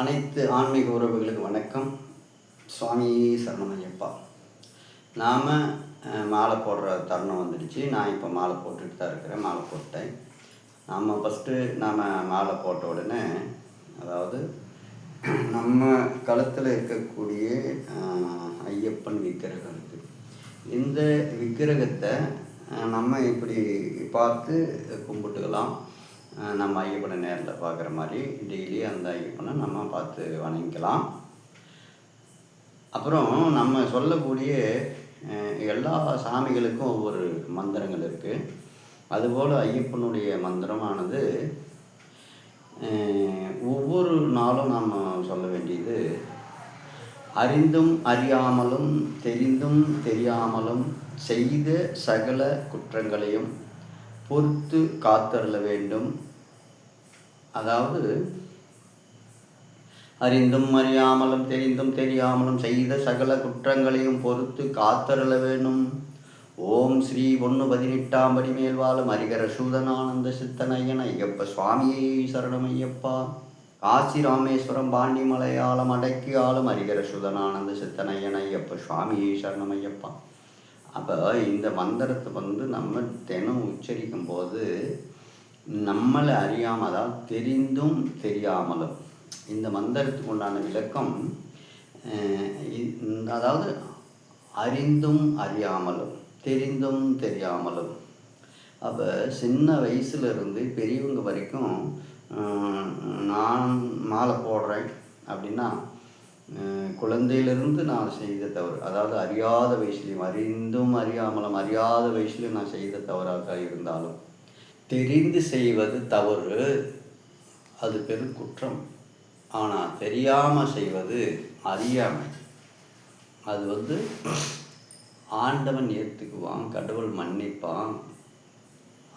அனைத்து ஆன்மீக உறவுகளுக்கு வணக்கம். சுவாமி சரணமையப்பா நாம் மாலை போடுற தருணம் வந்துடுச்சு. நான் இப்போ மாலை போட்டுட்டு தான் இருக்கிறேன். மாலை போட்டேன். நம்ம ஃபஸ்ட்டு நாம் மாலை போட்ட உடனே அதாவது நம்ம களத்தில் இருக்கக்கூடிய ஐயப்பன் விக்கிரகம் இருக்குது இந்த விக்கிரகத்தை நம்ம இப்படி பார்த்து கும்பிட்டுக்கலாம். நம்ம ஐயப்பனை நேரில் பார்க்குற மாதிரி டெய்லி அந்த ஐயப்பனை நம்ம பார்த்து வணங்கிக்கலாம். அப்புறம் நம்ம சொல்லக்கூடிய எல்லா சாமிகளுக்கும் ஒவ்வொரு மந்திரங்கள் இருக்குது அதுபோல் ஐயப்பனுடைய மந்திரமானது ஒவ்வொரு நாளும் நாம் சொல்ல வேண்டியது அறிந்தும் அறியாமலும் தெரிந்தும் தெரியாமலும் செய்த சகல குற்றங்களையும் பொறுத்து காத்தருள வேண்டும். அதாவது அறிந்தும் அறியாமலும் தெரிந்தும் தெரியாமலும் செய்த சகல குற்றங்களையும் பொறுத்து காத்தருள வேணும் ஓம் ஸ்ரீ ஒன்று பதினெட்டாம் படி மேல் வாழும் ஹரிகர சூதனானந்த சித்தனையன் ஐயப்ப சுவாமியை சரணம் ஐயப்பா காசி ராமேஸ்வரம் பாண்டிமலையாளம் அடக்கி ஆளும் ஹரிகர சுதனானந்த சித்தனையன் ஐயப்ப சுவாமியை சரணம் ஐயப்பா அப்போ இந்த மந்திரத்தை வந்து நம்ம தினம் உச்சரிக்கும் போது நம்மளை அறியாமல் அதாவது தெரிந்தும் தெரியாமலும் இந்த மந்திரத்துக்கு உண்டான விளக்கம் அதாவது அறிந்தும் அறியாமலும் தெரிந்தும் தெரியாமலும். அப்போ சின்ன வயசுலேருந்து பெரியவங்க வரைக்கும் நான் மாலை போடுறேன் அப்படின்னா குழந்தையிலிருந்து நான் செய்த தவறு. அதாவது அறியாத வயசுலையும் அறிந்தும் அறியாமலும் அறியாத வயசுலையும் நான் செய்த தவறாக இருந்தாலும் தெரிந்து செய்வது தவறு அது பெரும் குற்றம். ஆனால் தெரியாமல் செய்வது அறியாமை. அது வந்து ஆண்டவன் ஏற்றுக்குவான் கடவுள் மன்னிப்பான்.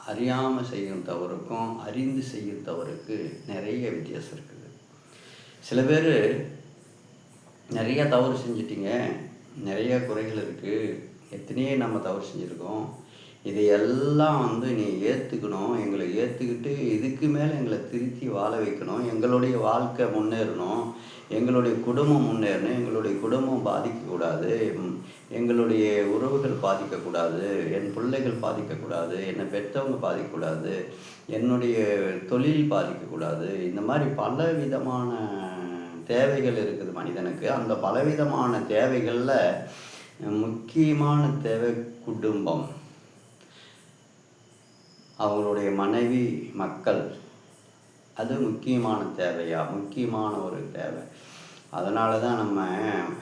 அறியாமல் செய்யும் தவறுக்கும் அறிந்து செய்யும் தவறுக்கு நிறைய வித்தியாசம் இருக்குது. சில பேர் நிறைய தவறு செஞ்சிட்டிங்க. நிறைய குறைகள் இருக்குது எத்தனையோ நம்ம தவறு செஞ்சுருக்கோம். இதையெல்லாம் வந்து நீ ஏற்றுக்கணும் எங்களை ஏற்றுக்கிட்டு இதுக்கு மேலே எங்களை திருத்தி வாழ வைக்கணும். எங்களுடைய வாழ்க்கை முன்னேறணும். எங்களுடைய குடும்பம் முன்னேறணும். எங்களுடைய குடும்பம் பாதிக்கக்கூடாது. எங்களுடைய உறவுகள் பாதிக்கக்கூடாது. என் பிள்ளைகள் பாதிக்கக்கூடாது. என்னை பெற்றவங்க பாதிக்கக்கூடாது. என்னுடைய தொழில் பாதிக்கக்கூடாது. இந்த மாதிரி பல விதமான தேவைகள் இருக்குது மனிதனுக்கு. அந்த பலவிதமான தேவைகளில் முக்கியமான தேவை குடும்பம். அவங்களுடைய மனைவி மக்கள். அது முக்கியமான தேவையா? முக்கியமான ஒரு தேவை. அதனால தான் நம்ம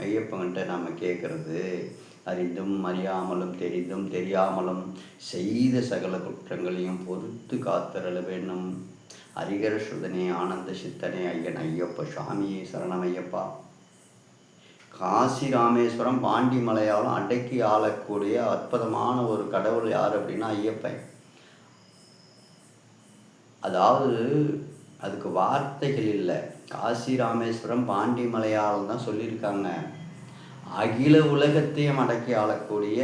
ஐயப்பன்கிட்ட நம்ம கேட்குறது அறிந்தும் அறியாமலும் தெரிந்தும் தெரியாமலும் செய்த சகல குற்றங்களையும் பொறுத்து காத்திரல வேண்டும். ஹரிகர சுதனே ஆனந்த சித்தனே ஐயன் ஐயப்ப சுவாமியே சரணமையப்பா. காசி ராமேஸ்வரம் பாண்டி மலையாலும் அடக்கி ஆளக்கூடிய அற்புதமான ஒரு கடவுள் யார் அப்படின்னா ஐயப்பன். அதாவது அதுக்கு வார்த்தைகள் இல்லை. காசி ராமேஸ்வரம் பாண்டி மலையாளம் தான் சொல்லியிருக்காங்க. அகில உலகத்தையும் அடக்கி ஆளக்கூடிய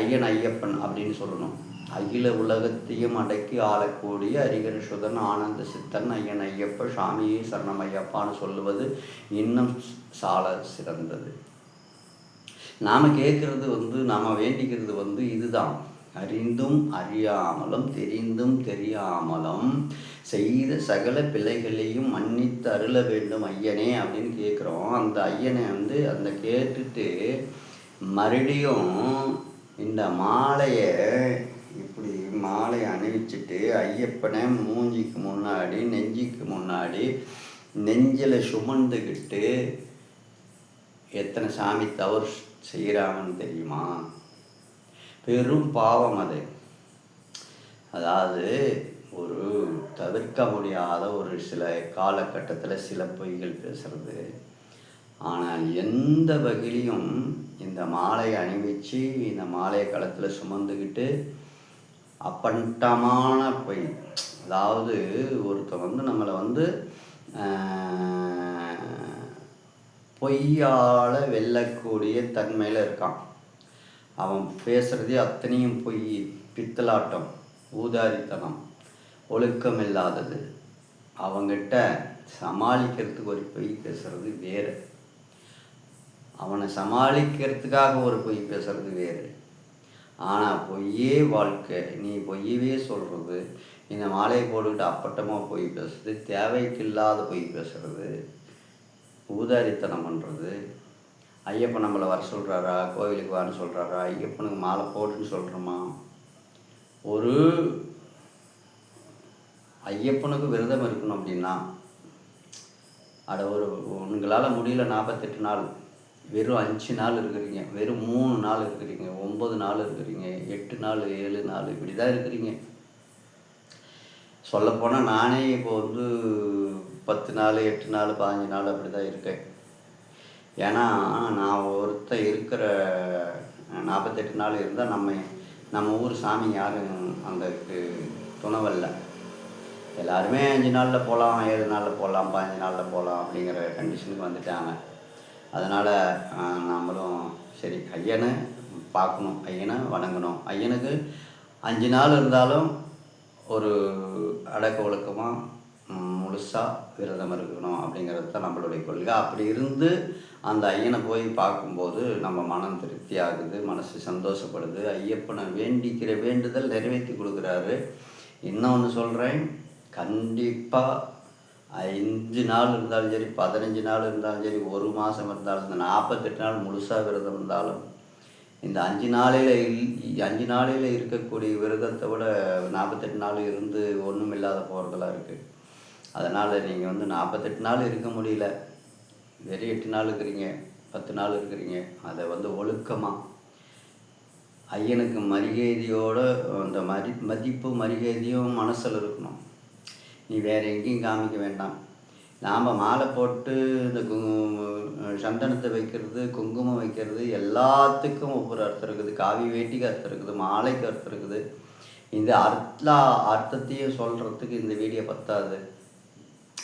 ஐயன் ஐயப்பன் அப்படின்னு சொல்லணும். அகில உலகத்தையும் அடக்கி ஆளக்கூடிய அரிகன் சுதன் ஆனந்த சித்தன் ஐயன் ஐயப்ப சாமியை சரணம் ஐயப்பான்னு சொல்லுவது இன்னும் சால சிறந்தது. நாம் கேட்குறது வந்து நாம் வேண்டிக்கிறது வந்து இதுதான். அறிந்தும் அறியாமலும் தெரிந்தும் தெரியாமலும் செய்த சகல பிள்ளைகளையும் மன்னித்து அருள வேண்டும் ஐயனே அப்படின்னு கேட்குறோம். அந்த ஐயனை வந்து அந்த கேட்டுட்டு மறுபடியும் இந்த மாலையை மாலை மாலையை அணிவிச்சிட்டு ஐயப்பனை மூஞ்சிக்கு முன்னாடி நெஞ்சிக்கு முன்னாடி நெஞ்சில் சுமந்துக்கிட்டு எத்தனை சாமி தவறு செய்கிறாங்கன்னு தெரியுமா? பெரும் பாவம் அது. அதாவது ஒரு தவிர்க்க முடியாத ஒரு சில காலகட்டத்தில் சில பொய்கள் பேசுகிறது ஆனால் எந்த வகையிலையும் இந்த மாலையை அணிவிச்சு இந்த மாலையை களத்தில் சுமந்துக்கிட்டு அப்பட்டமான பொய். அதாவது ஒருத்தன் வந்து நம்மளை வந்து பொய்யால் வெல்லக்கூடிய தன்மையில் இருக்கான். அவன் பேசுகிறதே அத்தனையும் பொய் பித்தலாட்டம் ஊதாரித்தனம் ஒழுக்கம் இல்லாதது அவங்கிட்ட சமாளிக்கிறதுக்கு ஒரு பொய் பேசுறது வேறு. அவனை சமாளிக்கிறதுக்காக ஒரு பொய் பேசுறது வேறு. ஆனால் பொய்யே வாழ்க்கை நீ பொய்யவே சொல்கிறது இந்த மாலையை போட்டுக்கிட்டு அப்பட்டமாக பொய் பேசுறது தேவைக்கு இல்லாத பொய் பேசுறது ஊதாரித்தனம் பண்ணுறது ஐயப்பன் நம்மளை வர சொல்கிறாரா கோவிலுக்கு வான்னு சொல்கிறாரா ஐயப்பனுக்கு மாலை போடுன்னு சொல்கிறோமா ஒரு ஐயப்பனுக்கு விரதம் இருக்கணும் அப்படின்னா அட ஒரு உங்களால் முடியல நாற்பத்தெட்டு நாள். வெறும் அஞ்சு நாள் இருக்கிறீங்க வெறும் மூணு நாள் இருக்கிறீங்க ஒம்பது நாள் இருக்கிறீங்க எட்டு நாள் ஏழு நாள் இப்படி தான் இருக்கிறீங்க. சொல்லப்போனால் நானே இப்போ வந்து பத்து நாள் எட்டு நாள் பதினஞ்சு நாள் அப்படி தான் இருக்கேன். ஏன்னா நான் ஒருத்தர் இருக்கிற நாற்பத்தெட்டு நாள் இருந்தால் நம்ம நம்ம ஊர் சாமி யாரும் அந்த துணவல்ல. எல்லாருமே அஞ்சு நாளில் போகலாம் ஏழு நாளில் போகலாம் பதினஞ்சு நாளில் போகலாம் அப்படிங்கிற கண்டிஷனுக்கு வந்துட்டாங்க. அதனால் நம்மளும் சரி ஐயனை பார்க்கணும் ஐயனை வணங்கணும். ஐயனுக்கு அஞ்சு நாள் இருந்தாலும் ஒரு அடக்க ஒழுக்கமாக முழுசாக விரதம் இருக்கணும் அப்படிங்கிறது தான் நம்மளுடைய கொள்கை. அப்படி இருந்து அந்த ஐயனை போய் பார்க்கும்போது நம்ம மனம் திருப்தி ஆகுது மனசு சந்தோஷப்படுது. ஐயப்பனை வேண்டிக்கிற வேண்டுதல் நிறைவேற்றி கொடுக்குறாரு. இன்னொன்று சொல்கிறேன் கண்டிப்பாக அஞ்சு நாள் இருந்தாலும் சரி பதினஞ்சு நாள் இருந்தாலும் சரி ஒரு மாதம் இருந்தாலும் இந்த நாற்பத்தெட்டு நாள் முழுசாக விரதம் இருந்தாலும் இந்த அஞ்சு நாளையில் இல் அஞ்சு நாளையில் இருக்கக்கூடிய விரதத்தை விட நாற்பத்தெட்டு நாள் இருந்து ஒன்றும் இல்லாத போகிறதெல்லாம் இருக்குது அதனால் நீங்கள் வந்து நாற்பத்தெட்டு நாள் இருக்க முடியல. வெறும் எட்டு நாள் இருக்கிறீங்க பத்து நாள் இருக்கிறீங்க அதை வந்து ஒழுக்கமாக ஐயனுக்கு மரியாதையோட அந்த மதி மதிப்பு மரியாதையும் மனசில் இருக்கணும். நீ வேறு எங்கேயும் காமிக்க வேண்டாம். நாம் மாலை போட்டு இந்த கு சந்தனத்தை வைக்கிறது குங்குமம் வைக்கிறது எல்லாத்துக்கும் ஒவ்வொரு அர்த்தம் இருக்குது. காவி வேட்டிக்கு அர்த்தம் இருக்குது மாலைக்கு அர்த்தம் இருக்குது. இந்த அர்த்தா அர்த்தத்தையும் சொல்கிறதுக்கு இந்த வீடியோ பத்தாது.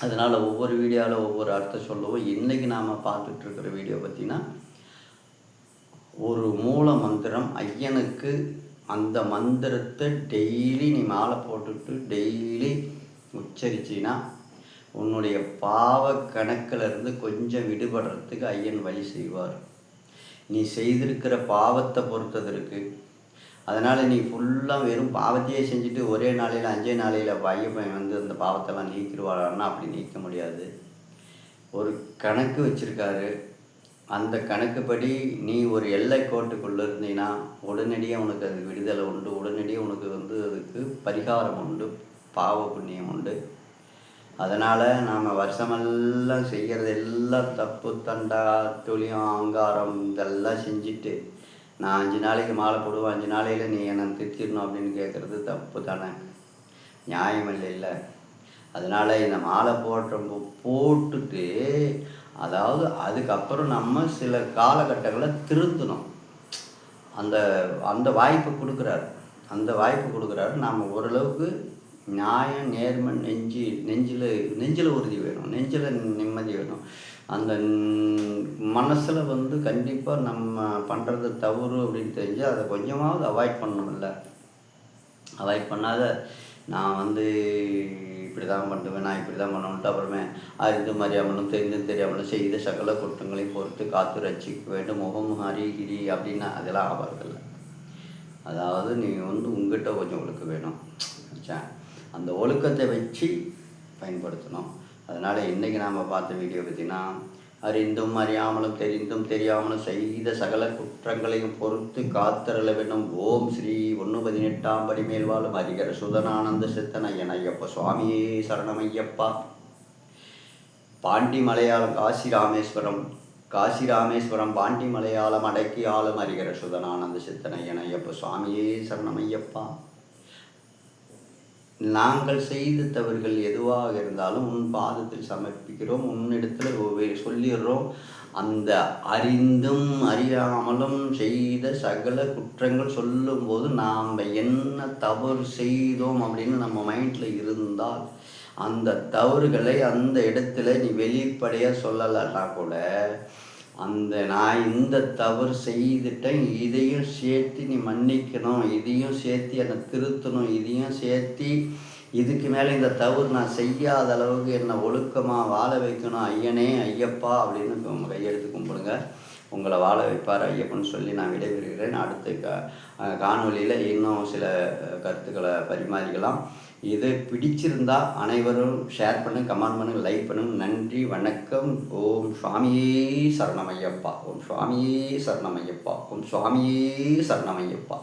அதனால் ஒவ்வொரு வீடியோவில் ஒவ்வொரு அர்த்தம் சொல்லுவோம். இன்றைக்கி நாம் பார்த்துட்ருக்கிற வீடியோ பார்த்திங்கன்னா ஒரு மூல மந்திரம் ஐயனுக்கு அந்த மந்திரத்தை டெய்லி நீ மாலை போட்டுட்டு டெய்லி உச்சரிச்சின்னா உன்னுடைய பாவ கணக்கிலிருந்து கொஞ்சம் விடுபடுறதுக்கு ஐயன் வழி செய்வார். நீ செய்திருக்கிற பாவத்தை பொறுத்ததற்கு. அதனால் நீ ஃபுல்லாக வெறும் பாவத்தையே செஞ்சுட்டு ஒரே நாளையில் அஞ்சே நாளையில் ஐயப்பன் வந்து அந்த பாவத்தெல்லாம் நீக்கிடுவாரான்னா அப்படி நீக்க முடியாது. ஒரு கணக்கு வச்சுருக்காரு. அந்த கணக்குப்படி நீ ஒரு எல்லை கோட்டுக்குள்ளே இருந்தீங்கன்னா உடனடியாக உனக்கு அது விடுதலை உண்டு. உடனடியாக உனக்கு வந்து அதுக்கு பரிகாரம் உண்டு. பாவ புண்ணியம் உண்டு. அதனால் நாம் வருஷமெல்லாம் செய்கிறது எல்லாம் தப்பு தண்டா துளியம் அங்காரம் இதெல்லாம் செஞ்சுட்டு நான் அஞ்சு நாளைக்கு மாலை போடுவேன் அஞ்சு நாளையில் நீ என்னை திருத்திடணும் அப்படின்னு கேட்குறது தப்பு தானே? நியாயம் இல்லை இல்லை. அதனால் இந்த மாலை போடுற போட்டுட்டு அதாவது அதுக்கப்புறம் நம்ம சில காலகட்டங்களை திருத்தணும். அந்த அந்த வாய்ப்பு கொடுக்குறாரு. அந்த வாய்ப்பு கொடுக்குறாரு. நாம் ஓரளவுக்கு நியாயம் நேர்மன் நெஞ்சு நெஞ்சில் நெஞ்சில் உறுதி வேணும் நெஞ்சில் நிம்மதி வேணும். அந்த மனசில் வந்து கண்டிப்பாக நம்ம பண்ணுறது தவறு அப்படின்னு தெரிஞ்சு அதை கொஞ்சமாவது அவாய்ட் பண்ணணும்ல. அவாய்ட் பண்ணாத நான் வந்து இப்படி தான் பண்ணுவேன் நான் இப்படி தான் பண்ணுவேன்ட்டு அப்புறமே அறிந்து மறியாமலும் தெரிந்து தெரியாமலும் செய்த சகல குற்றங்களையும் பொறுத்து காத்து ரசிக்க வேண்டும். முகம் அறிகிரி அப்படின்னா அதெல்லாம் ஆபாரதில்லை அதாவது நீ வந்து உங்ககிட்ட கொஞ்சம் உங்களுக்கு வேணும். அந்த ஒழுக்கத்தை வச்சு பயன்படுத்தணும். அதனால் இன்றைக்கி நாம் பார்த்த வீடியோ பார்த்திங்கன்னா அறிந்தும் அறியாமலும் தெரிந்தும் தெரியாமலும் செய்த சகல குற்றங்களையும் பொறுத்து காத்தரல வேண்டும் ஓம் ஸ்ரீ ஒன்று பதினெட்டாம் படி மேல் வாழும் சுதனானந்த சித்தன் ஐயன் ஐயப்பா சுவாமியே சரணமையப்பா. பாண்டி மலையாளம் காசி ராமேஸ்வரம் காசி ராமேஸ்வரம் பாண்டி மலையாளம் அடக்கி ஆளும் அறிகிற சுதனானந்த சித்தன் ஐயன் ஐயப்பா சுவாமியே சரணமையப்பா. நாங்கள் செய்த தவறுகள் எதுவாக இருந்தாலும் உன் பாதத்தில் சமர்ப்பிக்கிறோம் உன்னிடத்தில் சொல்லிடுறோம். அந்த அறிந்தும் அறியாமலும் செய்த சகல குற்றங்கள் சொல்லும்போது நாம் என்ன தவறு செய்தோம் அப்படின்னு நம்ம மைண்டில் இருந்தால் அந்த தவறுகளை அந்த இடத்துல நீ வெளிப்படையாக சொல்லலைன்னா கூட அந்த நான் இந்த தவறு செய்துட்டேன் இதையும் சேர்த்து நீ மன்னிக்கணும் இதையும் சேர்த்து என்னை திருத்தணும் இதையும் சேர்த்து இதுக்கு மேலே இந்த தவறு நான் செய்யாத அளவுக்கு என்னை ஒழுக்கமாக வாழ வைக்கணும் ஐயனே ஐயப்பா அப்படின்னு கையெழுத்து கும்பிடுங்க. உங்களை வாழ வைப்பார் ஐயப்பன் சொல்லி நான் விடைபெறுகிறேன். அடுத்த க காணொலியில் இன்னும் சில கருத்துக்களை பரிமாறிக்கலாம். இது பிடிச்சிருந்தா அனைவரும் ஷேர் பண்ணு கமெண்ட் பண்ணுங்க லைக் பண்ணுங்க. நன்றி வணக்கம். ஓம் சுவாமியே சரணமையப்பா ஓம் சுவாமியே சரணமையப்பா ஓம் சுவாமியே சரணமையப்பா